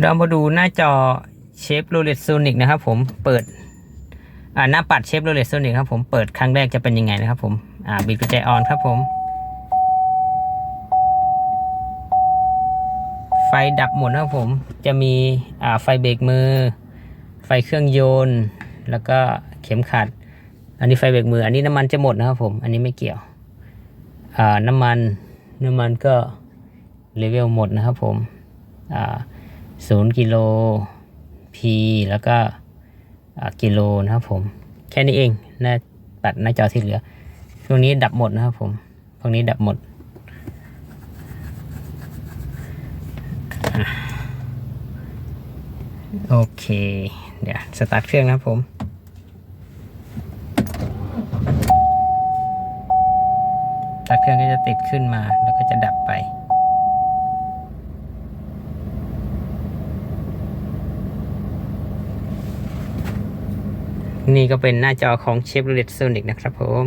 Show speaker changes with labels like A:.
A: เรามาดูหน้าจอเชฟโรเลตโซนิกนะครับผมเปิดอ่าหน้าปัดเชฟโรเลตโซนิกครับผมเปิดครั้งแรกจะเป็นยังไงนะครับผมอ่าบิดกุญแจออนครับผม ไฟดับหมดนะครับผมจะมีอ่าไฟเบรกมือ ไฟเครื่องยนต์ แล้วก็เข็มขัด อันนี้ไฟเบรกมือ อันนี้น้ำมันจะหมดนะครับผมอันนี้ไม่เกี่ยวอ่าน้ำมันน้ำมันก็เลเวลหมดนะครับผมอ่า ศูนย์กิโล P แล้วก็กิโลนะครับผม แค่นี้เองหน้าปัดหน้าจอที่เหลือช่วงนี้ดับหมดนะครับผมพวกนี้ดับหมด โอเค เดี๋ยว สตาร์ทเครื่องนะครับผมสตาร์ทเครื่องก็จะติดขึ้นมาแล้วก็จะดับไป นี่ก็เป็นหน้าจอของเชฟโรเลตโซนิกนะครับผม